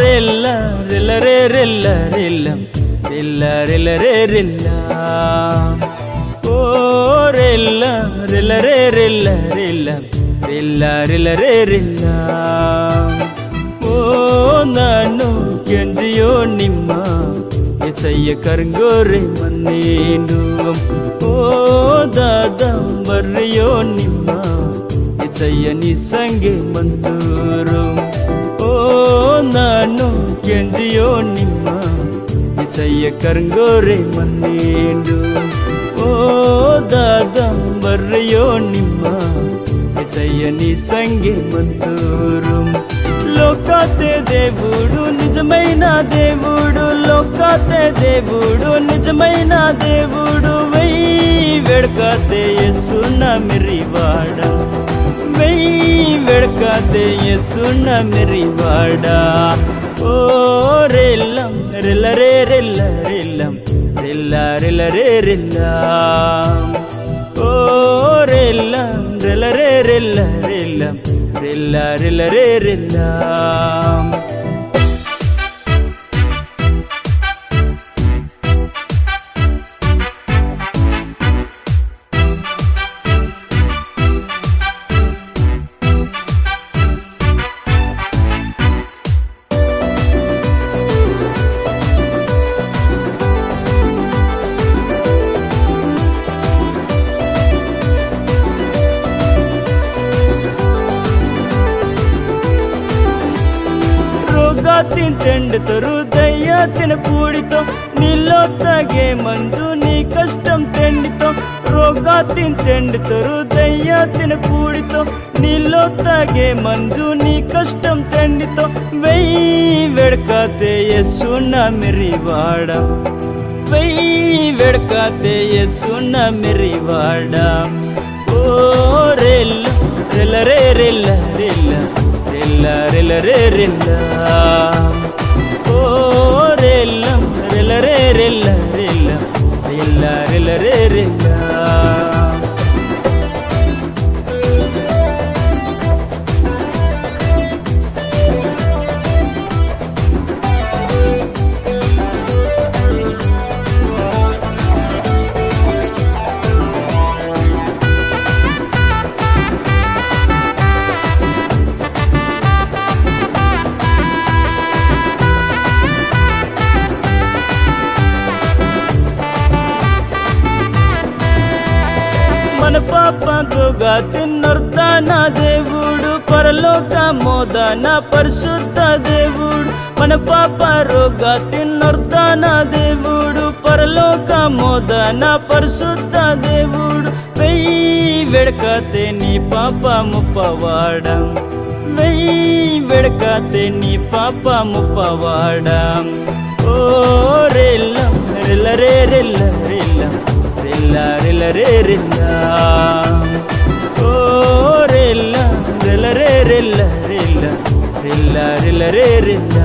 రెల్ల రెల్ల రే రెల్ల రెల్లం రెల్ల రెల్ల రే రెల్ల ఓ రెల్ల రెల్ల రే రెల్ల రెల్లం రెల్ల రెల్ల రే రెల్ల ఓ నన్ను కెంజియో నిమ్మ చెయ్య కరంగోరే మన్నేను. ఓ దాదా మర్యో నిమ్మ. చెయ్య నీ సంగే మంతూరు. ఓ నాను కెంజియో నిమ్మ. చెయ్య కరంగోరే మన్నేను. ఓ దాదా మర్యో నిమ్మ. చెయ్య నీ సంగే మంతూరు. లోకాతే దేవుడు నిజమైన దేవుడు. లోకాతే దేవుడు నిజమైన దేవుడు వెయ్యి. వెడకాతే యసున్న మిరివాడ వెయ్యి. వెడకాతే యసున్న మిరివాడ ఓ రెల్లం రెల్ల రే రెల్ల రెల్లం రెల్ల రెల్ల రే రెల్లం ఓ రెల్లం రెల్ల రే రెల్ల రెల్ల రెల్ల రెల్ల రే రెల్ల తింటెండుతరు దయ్య తిన పూడితో. నీలో తాగే మందు నీ కష్టం తెండితో. రోగా తింటెండుతరు దయ్య తిన పూడితో. నీలో తాగే మంజు నీ కష్టం తెండితో. వెయ్యి వెడకాతే ఎస్సున్న మిరివాడ. వెయ్యి వెడకాతే ఎస్సున్న మిరివాడ. ఓ రెల్ రెల్ల రే రెల్ల రే. రెల్ల రెల్ల రే రెల్ల. మన పాపంతుగా తిన్నొర్తాన దేవుడు. పరలోక మోదన పరిశుద్ధ దేవుడు. మన పాప రోగా తిన్నొర్తాన దేవుడు. పరలోక మోదన పరిశుద్ధ దేవుడు. వెయ్యి వెడకతే నీ పాప ముప్పవాడం వెయ్యి వెడకతే నీ పాప ముప్పవాడం ఓ రెల్ల రెల్ల రే రెల్ల రెల్ల రెల్ల రెల్ల రే రెల్ల ఓ రెల్ల రెల్ల రే రెల్ల రెల్ల